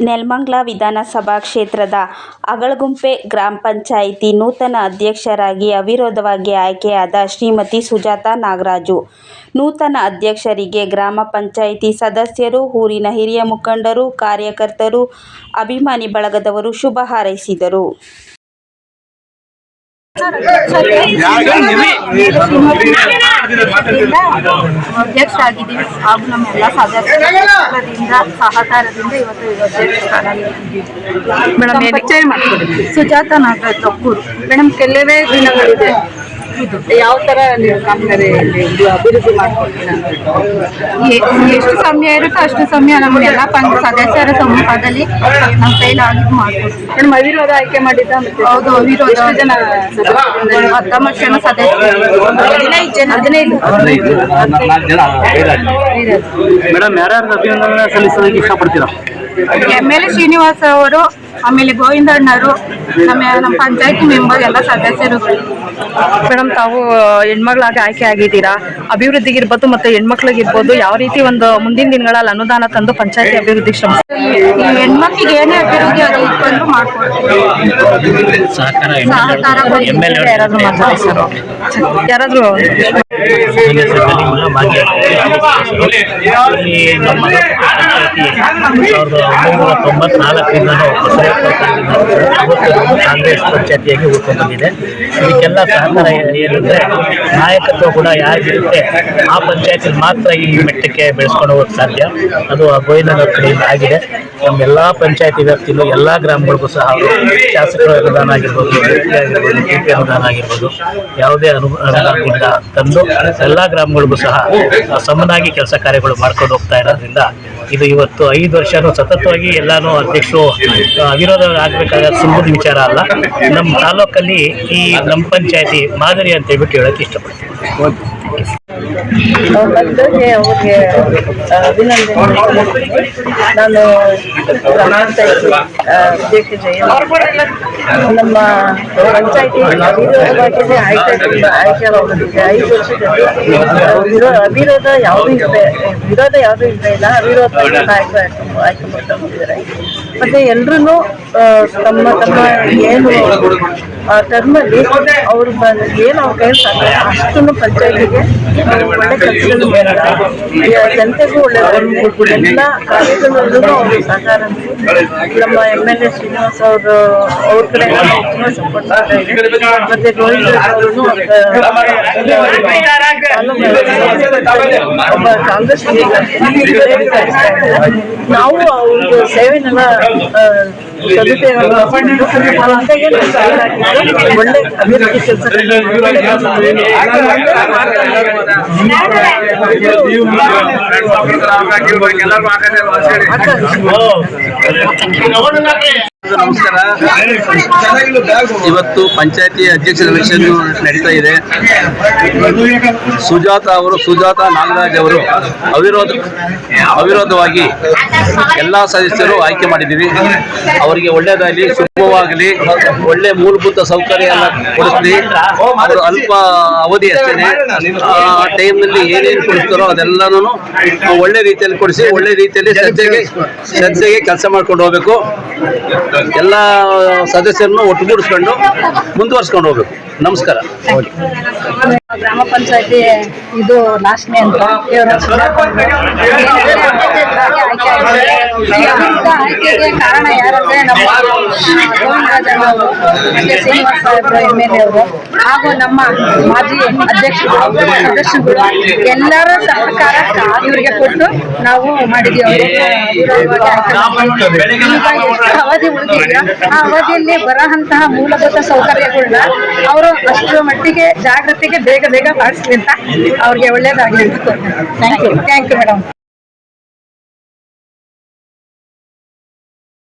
ನೆಲಮಂಗಲ ವಿಧಾನಸಭಾ ಕ್ಷೇತ್ರದ ಅಗಳಗುಂಪೆ ಗ್ರಾಮ ಪಂಚಾಯಿತಿ ನೂತನ ಅಧ್ಯಕ್ಷರಾಗಿ ಅವಿರೋಧವಾಗಿ ಆಯ್ಕೆಯಾದ ಶ್ರೀಮತಿ ಸುಜಾತ ನಾಗರಾಜು. ನೂತನ ಅಧ್ಯಕ್ಷರಿಗೆ ಗ್ರಾಮ ಪಂಚಾಯಿತಿ ಸದಸ್ಯರು, ಊರಿನ ಹಿರಿಯ ಮುಖಂಡರು, ಕಾರ್ಯಕರ್ತರು, ಅಭಿಮಾನಿ ಬಳಗದವರು ಶುಭ ಹಾರೈಸಿದರು. ಅಧ್ಯಕ್ಷ ಆಗಿದ್ದೀವಿ ಹಾಗೂ ನಮ್ಮೆಲ್ಲ ಸದಸ್ಯರಿಂದ ಸಹಕಾರದಿಂದ ಇವತ್ತು ಅಧ್ಯಕ್ಷ ಸ್ಥಾನ ಮೇಡಮ್ ಪರಿಚಯ ಮಾಡ್ಕೊಡಿ. ಸುಜಾತ ನಾಗರಾಜ್ ತೊಕ್ಕೂರು. ಮೇಡಮ್ ಕೆಲವೇ ದಿನಗಳಿದೆ. ಇದು ಯಾವ ತರ ನೀವು ಕಾಮಗಾರಿ ಅಭಿವೃದ್ಧಿ ಮಾಡ್ಕೊಡ್ತೀರಾ ಎಷ್ಟು ಸಮಯ ಇರುತ್ತೋ ಅಷ್ಟು ಸಮಯ ನಮ್ಮೆಲ್ಲ ಪಂಚ ಸದಸ್ಯರ ಸಮ್ಮುಖದಲ್ಲಿ ನಮ್ಮ ಕೈಲಾಗಿದ್ದು ಮಾಡ್ಕೊಡ್ತೀವಿ. ಮೇಡಮ್ ಅವಿರೋಧ ಆಯ್ಕೆ ಮಾಡಿದ್ದ ಹೌದು ಅವಿರೋಧ. ಜನ ಹತ್ತೊಂಬತ್ತು ಜನ ಸದಸ್ಯರು. ಹದಿನೈದು ಜನ. ಹದಿನೈದು? ಮೇಡಮ್ ಯಾರ್ಯಾರು ಅಭಿನಂದನೆ ಸಲ್ಲಿಸೋದಕ್ಕೆ ಇಷ್ಟಪಡ್ತೀರಾ? ಎಂ. ಎಲ್. ಎ ಶ್ರೀನಿವಾಸ್ ಅವರು ಆಮೇಲೆ ಗೋವಿಂದಣ್ಣರು ನಮ್ಮ ನಮ್ಮ ಪಂಚಾಯತಿ ಮೆಂಬರ್ ಎಲ್ಲ ಸದಸ್ಯರು. ಮೇಡಮ್ ತಾವು ಹೆಣ್ಮಗಳಾಗಿ ಆಯ್ಕೆ ಆಗಿದ್ದೀರಾ? ಅಭಿವೃದ್ಧಿಗಿರ್ಬೋದು ಮತ್ತೆ ಹೆಣ್ಮಕ್ಳಿಗಿರ್ಬೋದು ಯಾವ ರೀತಿ ಒಂದು ಮುಂದಿನ ದಿನಗಳಲ್ಲಿ ಅನುದಾನ ತಂದು ಪಂಚಾಯತಿ ಅಭಿವೃದ್ಧಿ ಶ್ರಮ ಈ ಹೆಣ್ಮಕ್ಳಿಗೆ ಏನೇ ಅಭಿವೃದ್ಧಿ ಆಗಿತ್ತು ಮಾಡ್ಕೊಡ್ತೀವಿ. ಯಾರಾದ್ರೂ ಮಾತಾಡಿ ನಮ್ಮ ಸಾವಿರದ ಒಂಬೈನೂರ ತೊಂಬತ್ನಾಲ್ಕರಿಂದನೂ ಕಾಂಗ್ರೆಸ್ ಪಂಚಾಯತಿಯಾಗಿ ಉಳ್ಕೊಂಡು ಬಂದಿದೆ. ಇದಕ್ಕೆಲ್ಲ ಸಹಕಾರ ಏನಂದ್ರೆ ನಾಯಕತ್ವ ಕೂಡ ಯಾರಿಗಿರುತ್ತೆ, ಆ ಪಂಚಾಯತಿ ಮಾತ್ರ ಈ ಮಟ್ಟಕ್ಕೆ ಬೆಳೆಸ್ಕೊಂಡು ಹೋಗೋಕ್ಕೆ ಸಾಧ್ಯ. ಅದು ಆ ಗೋವಿಂದನ ಕಡೆಯಿಂದ ಆಗಿದೆ. ನಮ್ಮೆಲ್ಲ ಪಂಚಾಯತಿ ವ್ಯಾಪ್ತಿಯಲ್ಲೂ ಎಲ್ಲ ಗ್ರಾಮಗಳಿಗೂ ಸಹ ಶಾಸಕರ ಅನುದಾನ ಆಗಿರ್ಬೋದು ಆಗಿರ್ಬೋದು ಟಿ ಪಿ ಅನುದಾನ ಆಗಿರ್ಬೋದು, ಯಾವುದೇ ಅನು ಅನುದಾನದಿಂದ ತಂದು ಎಲ್ಲ ಗ್ರಾಮಗಳಿಗೂ ಸಹ ಸಮನಾಗಿ ಕೆಲಸ ಕಾರ್ಯಗಳು ಮಾಡ್ಕೊಂಡು ಹೋಗ್ತಾ ಇರೋದ್ರಿಂದ ಇದು ಇವತ್ತು ಐದು ವರ್ಷನೂ ಸತತವಾಗಿ ಎಲ್ಲಾನು ಅಧ್ಯಕ್ಷರು ಅವಿರೋಧ ಆಗಬೇಕಾದ ಸುಲಭದ ವಿಚಾರ ಅಲ್ಲ. ನಮ್ಮ ತಾಲೂಕಲ್ಲಿ ಈ ನಮ್ಮ ಪಂಚಾಯತಿ ಮಾದರಿ ಅಂತ ಹೇಳ್ಬಿಟ್ಟು ಹೇಳಕ್ಕೆ ಇಷ್ಟಪಡ್ತೀನಿ. ಮೊದಲಿಗೆ ಅವ್ರಿಗೆ ಅಭಿನಂದನೆ ನಾನು ನಮ್ಮ ಪಂಚಾಯತಿ ಅವಿರೋಧವಾಗಿ ಆಯ್ಕೆ ಆಯ್ಕೆಯಾಗಿದೆ ಐದು ವರ್ಷದಲ್ಲಿ. ವಿರೋ, ಅವಿರೋಧ ಯಾವುದೂ ಇಲ್ಲದೆ, ವಿರೋಧ ಯಾವುದೂ ಇಲ್ಲದೆ ಇಲ್ಲ. ಅವಿರೋಧ ಆಯ್ಕೆ ಆಯ್ಕೆ ಮಾಡ್ತಾ ಬಂದಿದ್ದಾರೆ ಮತ್ತೆ ಎಲ್ರೂ ತಮ್ಮ ತಮ್ಮ ಏನು ಟರ್ಮಲ್ಲಿ ಅವರು ಬಂದು ಏನು ಅವ್ರ ಕೈ ಸಾಧ್ಯ ಅಷ್ಟನ್ನು ಪಂಚಾಯತಿಗೆ ಒಳ್ಳೆ ಕೆಲಸಗಳು ಜನತೆಗೂ ಒಳ್ಳೆ ಎಲ್ಲ ಕಾರ್ಯಕ್ರಮದಲ್ಲೂ ಅವರು ಸಹಕಾರ ನಮ್ಮ ಎಂ ಎಲ್ ಎ ಶ್ರೀನಿವಾಸ್ ಅವರು, ಅವ್ರ ಕಡೆ ಇದೆ ಮತ್ತೆ ಒಬ್ಬ ಕಾಂಗ್ರೆಸ್ ನಾವು ಅವ್ರಿಗೆ ಸೇವೆನೆಲ್ಲ ಒಳ್ಳೆ ಅಭಿವೃದ್ಧಿ ಕೆಲಸ ನಮಸ್ಕಾರ. ಇವತ್ತು ಪಂಚಾಯತಿ ಅಧ್ಯಕ್ಷರ ಎಲೆಕ್ಷನ್ ನಡೀತಾ ಇದೆ. ಸುಜಾತ ಅವರು, ಸುಜಾತ ನಾಗರಾಜ್ ಅವರು ಅವಿರೋಧ, ಅವಿರೋಧವಾಗಿ ಎಲ್ಲ ಸದಸ್ಯರು ಆಯ್ಕೆ ಮಾಡಿದ್ದೀವಿ. ಅವರಿಗೆ ಒಳ್ಳೆಯದಾಗಲಿ ಶುಭವಾಗಲಿ ಒಳ್ಳೆ ಮೂಲಭೂತ ಸೌಕರ್ಯ ಕೊಡಿಸ್ಲಿ. ಅವರು ಅಲ್ಪ ಅವಧಿ ಅಷ್ಟೇ ಆ ಟೈಮ್ನಲ್ಲಿ ಏನೇನು ಕೊಡಿಸ್ತಾರೋ ಅದೆಲ್ಲನೂ ಒಳ್ಳೆ ರೀತಿಯಲ್ಲಿ ಕೊಡಿಸಿ, ಒಳ್ಳೆ ರೀತಿಯಲ್ಲಿ ಶ್ರದ್ಧೆಗೆ ಶ್ರದ್ಧೆಗೆ ಕೆಲಸ ಮಾಡ್ಕೊಂಡು ಹೋಗ್ಬೇಕು. ಎಲ್ಲ ಸದಸ್ಯರನ್ನು ಒಟ್ಟುಗೂಡಿಸ್ಕೊಂಡು ಮುಂದುವರ್ಸ್ಕೊಂಡು ಹೋಗ್ಬೇಕು. ನಮಸ್ಕಾರ. ಗ್ರಾಮ ಪಂಚಾಯತಿ ಇದು ಲಾಸ್ಟ್ನೇ ಅಂತ ಆಯ್ಕೆಗೆ ಕಾರಣ ಯಾರಂದ್ರೆ ನಮ್ಮ ಗೋವಿಂದರಾಜಣ್ಣ ಅವರು ಎಂ ಎಲ್ ಎ ಅವರು ಹಾಗೂ ನಮ್ಮ ಮಾಜಿ ಅಧ್ಯಕ್ಷರು ಸದಸ್ಯರುಗಳು ಎಲ್ಲರ ಸಹಕಾರ ಇವರಿಗೆ ಕೊಟ್ಟು ನಾವು ಮಾಡಿದ್ವಿ ಅವರಿಗೆ ಅವಧಿ ಉಳಿದಿದೆಯೋ ಆ ಅವಧಿಯಲ್ಲಿ ಬರಹಂತಹ ಮೂಲಭೂತ ಸೌಕರ್ಯಗಳನ್ನ ಅವರು ಅಷ್ಟರ ಮಟ್ಟಿಗೆ ಜಾಗೃತಿಗೆ ಬೇಗ ಬೇಗ ಪಾಲಿಸ್ಲಿ ಅಂತ ಅವ್ರಿಗೆ ಒಳ್ಳೇದಾಗಲಿ ಅಂತ thank you thank you madam